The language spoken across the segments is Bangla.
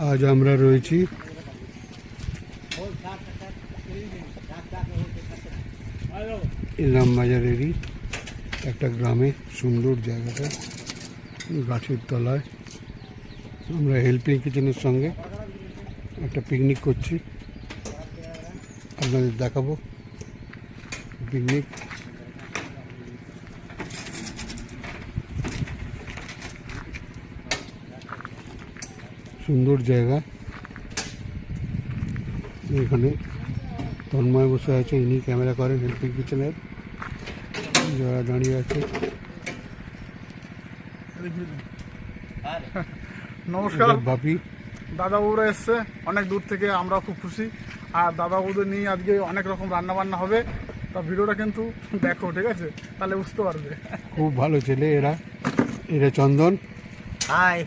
আজ আমরা রয়েছি। ইলাম বাজারেরই একটা গ্রামে, সুন্দর জায়গাটা, গাছের তলায়। আমরা হেল্পিং কিচেনের সঙ্গে একটা পিকনিক করছি। আপনাদের দেখাবো। পিকনিক সুন্দর জায়গা। এখানে তন্ময় বসে আছে ইনি ক্যামেরা করেন হেল্পিং কিচেনের। যারা দাঁড়িয়ে আছে। নমস্কার। বাপি দাদা বউরা এসছে অনেক দূর থেকে আমরা খুব খুশি। আর দাদা বউদের নিয়ে আজকে অনেক রকম রান্না বান্না হবে। তা ভিডিওটা কিন্তু দেখো ঠিক আছে? তাহলে বুঝতে পারবে। খুব ভালো ছেলে এরা। এরা চন্দন। হাই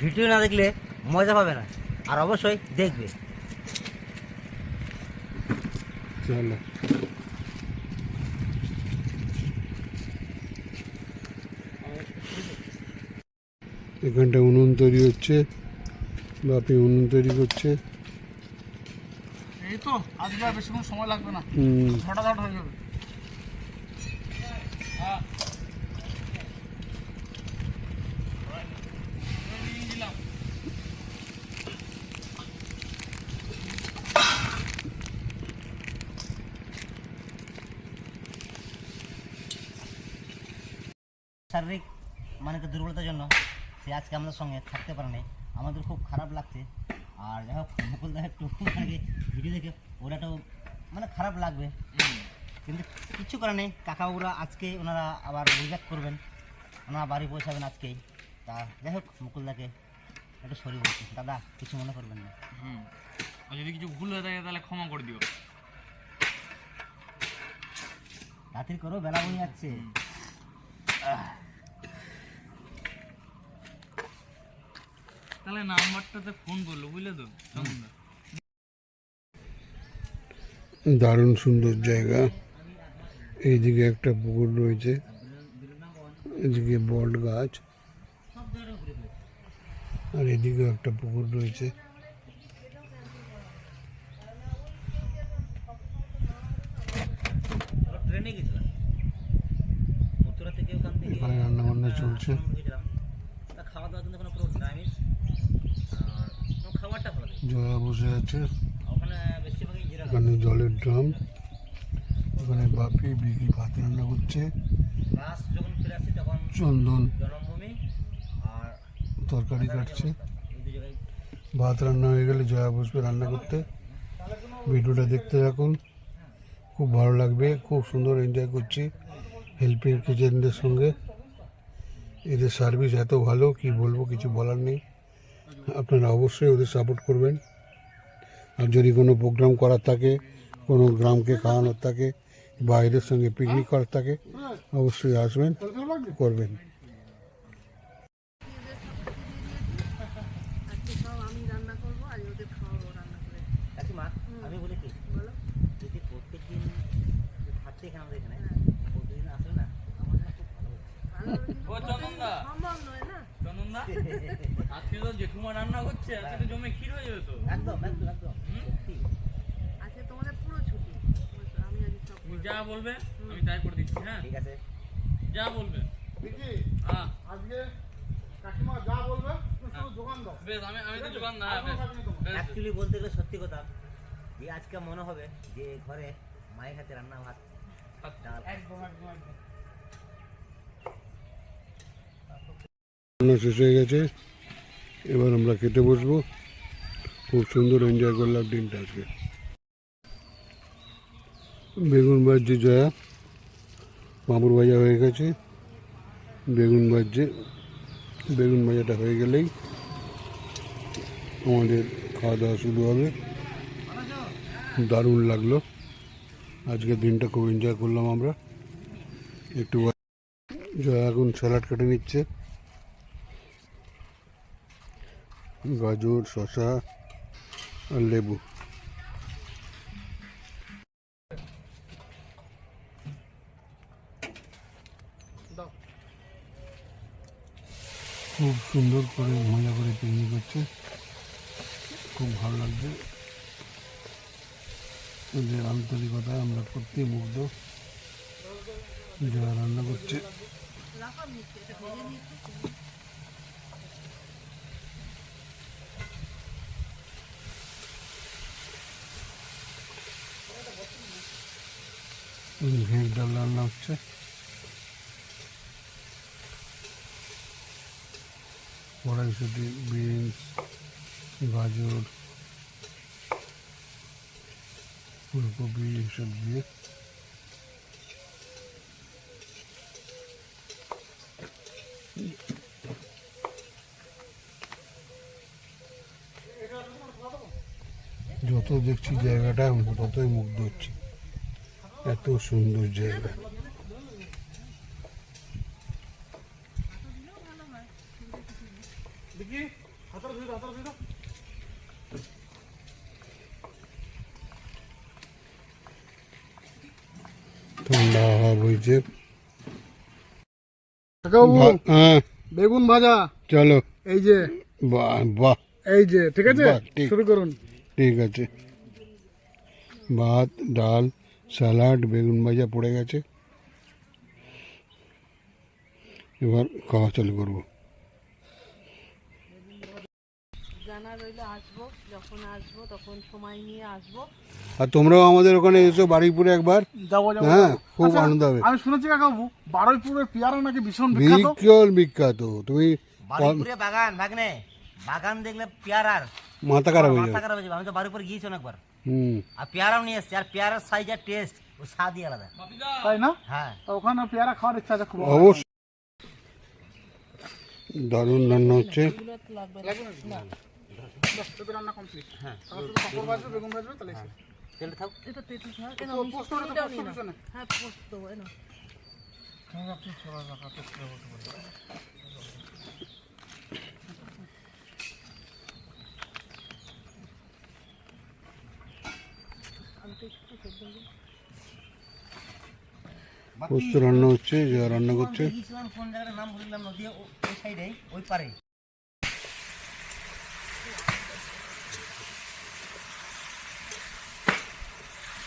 ভিডিও না দেখলে মজা পাবে না। আর অবশ্যই দেখবে। চলো। এখানটা উনুন তৈরি হচ্ছে। বাপি উনুন তৈরি করছে। এই তো আজকে আর বেশিক্ষণ সময় লাগবে না। হুম, হঠাৎ হয়ে যাবে। শারীরিক মানে দুর্বলতার জন্য সে আজকে আমাদের সঙ্গে থাকতে পারে নাই আমাদের খুব খারাপ লাগছে। আর যাই হোক মুকুল দা একটু মানে ভিডিও দেখে ওরাটাও মানে খারাপ লাগবে। কিন্তু কিছু করার নেই। কাকাবাবুরা আজকে ওনারা আবার রিব্যাক করবেন। ওনারা বাড়ি পৌঁছাবেন আজকেই। তা যাই হোক মুকুলদাকে একটু সরি বলছি দাদা কিছু মনে করবেন না। হুম। যদি কিছু ভুল হয়ে থাকে তাহলে ক্ষমা করে দিও। রাত্রি করো বেলা হয়ে যাচ্ছে তাহলে নাম্বারটাতে ফোন করল বুঝলে তো? দারুণ সুন্দর জায়গা। এইদিকে একটা পুকুর রয়েছে। এদিকে বট গাছ। আর এদিকেও একটা পুকুর রয়েছে। রান্না বান্না চলছে গেছিলাম তা খাওয়া দাওয়া কিন্তু ওখানে পুরো নিরামিষ আর ওখানে খাবারটা ভালো লাগে জয়া বসে আছে। ওখানে এখানে জলের ড্রাম। ওখানে বাপি বিকি ভাত রান্না করছে। চন্দন। তরকারি কাটছে। ভাত রান্না হয়ে গেলে জয়া বসবে রান্না করতে। ভিডিওটা দেখতে থাকুন। খুব ভালো লাগবে। খুব সুন্দর এনজয় করছি হেল্পিং কিচেনদের সঙ্গে। এদের সার্ভিস এত ভালো কি বলব কিছু বলার নেই। আপনারা অবশ্যই ওদের সাপোর্ট করবেন। আর যদি কোনো প্রোগ্রাম করার থাকে কোনো গ্রামকে খাওয়ানোর থাকে বা এদের সঙ্গে পিকনিক করার থাকে অবশ্যই আসবেন করবেন। আমি রান্না করব আজ ওদের খাওয়াবো রান্না করে কাকিমা আমি বলি কি? বলো। যদি প্রত্যেক দিন থাকতে এখানে আমাদের এখানে প্রতিদিন আসলে না আমার না খুব ভালো হতো। ভালো হবে কিন্তু ও চন্দনদা সম্ভব নয় না চন্দনদা আজকে তো জেঠুমা রান্না করছে আজকে তো জমে ক্ষীর হয়ে যাবে তো। একদম একদম একদম সত্যি। আজকে তোমাদের পুরো ছুটি। আমি আজ সব তুমি যা বলবে আমি তাই করে দিচ্ছি হ্যাঁ? ঠিক আছে। যা বলবে। দেখি হ্যাঁ। আজকে কাকিমা যা বলবে শুধু দোকান দাও। বেশ আমি আমি তো যোগান না বেশ। বেশ। অ্যাকচুয়ালি বলতে গেলে সত্যি কথা যে আজকে মনে হবে যে ঘরে মায়ের হাতে রান্না ভাত। ডাল। একদম একদম একদম। শেষ হয়ে গেছে। এবার আমরা খেতে বসবো। খুব সুন্দর এনজয় করলাম দিনটা আজকে। বেগুন ভাজছে জয়া। পাঁপড় ভাজা হয়ে গেছে। বেগুন ভাজছে। বেগুন ভাজাটা হয়ে গেলেই আমাদের খাওয়া দাওয়া শুরু হবে। দারুণ লাগল। আজকের দিনটা খুব এনজয় করলাম আমরা। একটু জয়া এখন স্যালাড কেটে নিচ্ছে। গাজর, শসা আর লেবু। খুব সুন্দর করে মজা করে পিকনিক হচ্ছে। খুব ভালো লাগছে। ওদের আন্তরিকতায় আমরা প্রত্যেক মুগ্ধ। যারা রান্না করছে। ভেজে নিচ্ছে ডাল রান্না হচ্ছে কড়াইশুটি বিনস গাজর ফুলকপি এসব দিয়ে। যত দেখছি জায়গাটা ততই মুগ্ধ হচ্ছে। এত সুন্দর জায়গা। ঠান্ডা হাওয়া বইছে। হ্যাঁ। বেগুন ভাজা। চলো। এই যে। বাহ বাহ। এই যে ঠিক আছে? শুরু করুন। ঠিক আছে। ভাত ডাল স্যালাড বেগুন ভাজা পড়ে গেছে। এবার খাওয়া চালু করব। জানা রইল আসব যখন আসব তখন সময় নিয়ে আসব। আর তোমরাও আমাদের ওখানে এসো বারুইপুরে একবার। যাব যাব। হ্যাঁ খুব আচ্ছা, আনন্দ হবে। আমি শুনেছি কাকাবু বারুইপুরের পেয়ারা নাকি ভীষণ বিখ্যাত বিখ্যাত। তুমি বারুইপুরে বাগান ভাগ্নে। বাগান দেখলে পেয়ারার মাথা খারাপ হয়ে মাথা যাবে। খারাপ হয়ে যাবে। আমি তো বারুইপুরে গিয়েছি অনেকবার হুম। আর পেয়ারাও নিয়ে এসছি। আর পেয়ারার সাইজ আর টেস্ট ও স্বাদই আলাদা। তাই না? হ্যাঁ। তো ওখানে পেয়ারা খাওয়ার ইচ্ছা আছে খুব। অবশ্যই দারুণ রান্না হচ্ছে। রান্না কমপ্লিট হ্যাঁ পাপড় ভাজবে বেগুন ভাজবে তাহলে এসে। তেল থাক এটা তেঁতুল ছাড়া কেন তো পোস্ত ওটা তো মিষ্টিটাও পোস্ত নিই না পিছনে। হ্যাঁ পোস্ত দেবো এনো আমি তো একটু সেদ্ধ দিই। পোস্ত রান্না হচ্ছে যা রান্না করছে। গিয়েছিলাম কোন জায়গাটার নাম বললাম নদী ওই সাইডে ওই পারে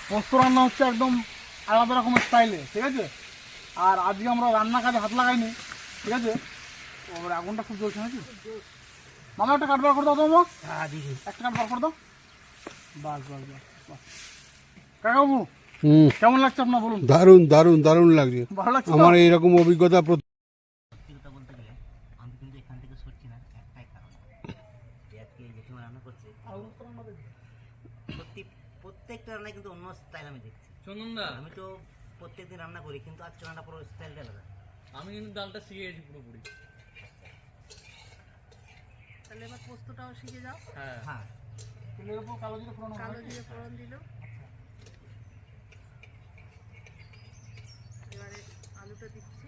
পোস্ত রান্না হচ্ছে একদম আলাদা রকমের স্টাইলে ঠিক আছে? আর আজকে আমরা রান্না কাজে হাত লাগাইনি ঠিক আছে? ওর আগুনটা খুব জ্বলছে নাকি? মামা একটা কাঠ বার করে দাও তো হ্যাঁ একটা কাঠ বার করে দাও। বাস বাস বাস বাস। কাকাবু হুম। কেমন লাগছে আপনার বলুন? দারুণ দারুণ দারুণ লাগছে। ভালো লাগছে আমার এইরকম অভিজ্ঞতা রান্না প্রত্যেকটা রান্নায় কিন্তু অন্য স্টাইল আমি দেখছি। চন্দনদা? আমি তো প্রত্যেকদিন রান্না করি কিন্তু আজকে রান্না পুরো স্টাইলটা আলাদা। আমি কিন্তু ডালটা শিখে গেছি পুরোপুরি। তাহলে এবার পোস্তটাও শিখে যাও। হ্যাঁ। হ্যাঁ। কালো জিরে ফোড়ানো কালো জিরে ফোড়ন দিল। এবারে আলুটা দিচ্ছি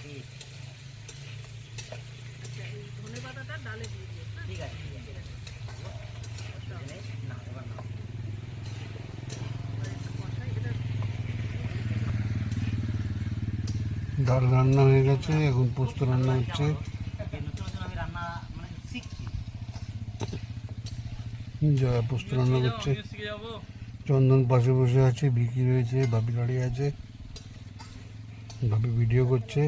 ঠিক আচ্ছা এই ধনে পাতাটা ডালে দিয়ে দিও হ্যাঁ ঠিক আছে ঠিক আছে এখানে না এবার না এবার একটু কষাই এটা ডাল রান্না হয়ে গেছে, এখন পোস্ত রান্না হচ্ছে। যে নতুন নতুন আমি রান্না মানে শিখছি যা পোস্ত রান্না করছে, চন্দন পাশে বসে আছে বিকি রয়েছে, ভাবি দাঁড়িয়ে আছে। ভাবি ভিডিও করছে।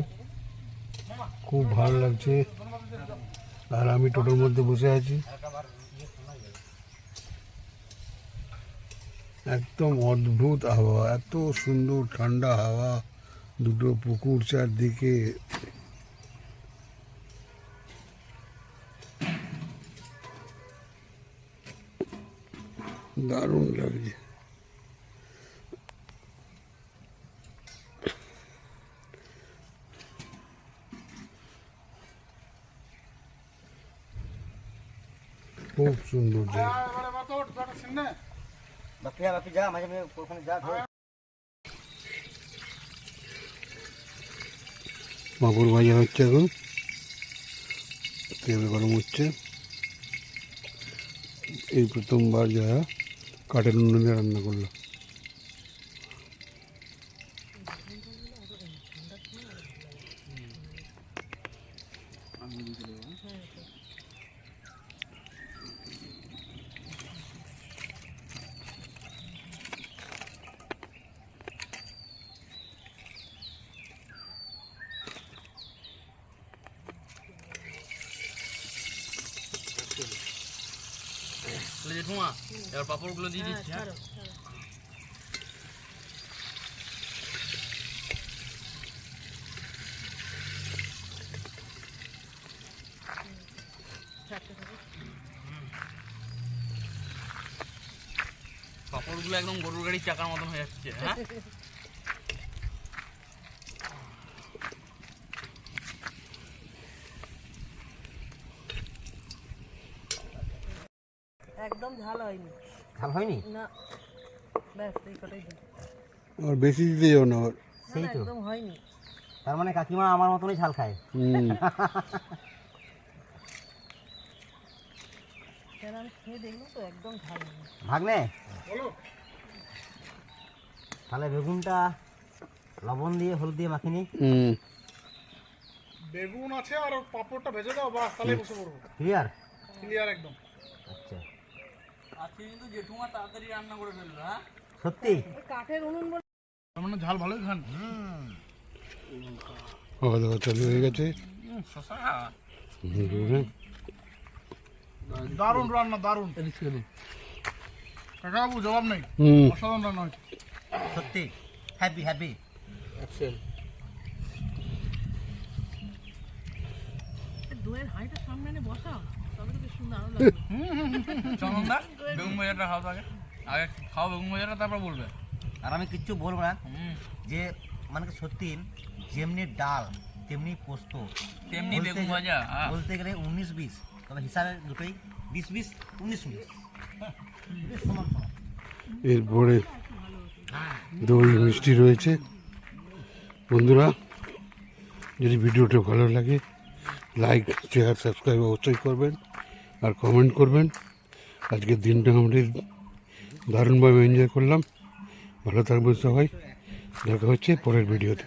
খুব ভালো লাগছে। আর আমি টোটোর মধ্যে বসে আছি। একদম অদ্ভুত হাওয়া এত সুন্দর ঠান্ডা হাওয়া। দুটো পুকুর চারদিকে। দারুণ লাগছে। খুব সুন্দর জায়গা হ্যাঁ, এবারে এবার তো ওটা সিনে বাপি বাপি যা মাঝে মাঝে ওখানে যা ধর। পাঁপড় ভাজা হচ্ছে এখন। তেল গরম হচ্ছে। এই প্রথমবার যারা কাঠের উনুনে রান্না করল। জেঠুমা এবার পাপড়গুলো দিয়ে হ্যাঁ দিচ্ছি হ্যাঁ। পাপড়গুলো একদম গরুর গাড়ির চাকার মতন হয়ে যাচ্ছে হ্যাঁ একদম ঝাল হয়নি ঝাল হয়নি? না। ব্যাস এই কটাই দিই আর বেশি দিতে যাও না আবার না, সেই তো। একদম হয়নি। তার মানে কাকিমা আমার মতনই ঝাল খায়। হুম। আমি খেয়ে দেখলাম তো একদম ঝাল ভাগ্নে? বলো। তাহলে বেগুনটা লবণ দিয়ে হলুদ দিয়ে মাখিনি হুম। বেগুন আছে আর পাপড়টা ভেজে দাও বাস তাহলে বসে পড়ব। ক্লিয়ার ক্লিয়ার একদম। আচ্ছা। আজকে কিন্তু জেঠুমা তাড়াতাড়ি রান্না করে হ্যাঁ? সত্যি? কাঠের উনুন বলে মানে ঝাল ভালোই খান। খাওয়া দাওয়া চালু হয়ে গেছে। দারুণ রান্না দারুণ। কাকাবাবু জবাব নেই। অসাধারণ রান্না হয়েছে। সত্যি? হ্যাপি হ্যাপি হাঁড়িটা সামনে এনে বসা। লাগবে চন্দনদা বেগুন ভাজাটা খাও আগে আগে বেগুন ভাজাটা তারপর বলবে আর আমি কিচ্ছু বলব না যে মানে সত্যি যেমনি ডাল তেমনি পোস্ত তেমনি বেগুন ভাজা। বলতে গেলে উনিশ বিশ তবে হিসাবে দুটোই বিশ বিশ উনিশ উনিশ এরপরে দই মিষ্টি রয়েছে বন্ধুরা, যদি ভিডিওটা ভালো লাগে লাইক শেয়ার সাবস্ক্রাইব অবশ্যই করবেন আর কমেন্ট করবেন। আজকের দিনটা আমরা দারুণভাবে এনজয় করলাম। ভালো থাকবেন সবাই। দেখা হচ্ছে পরের ভিডিওতে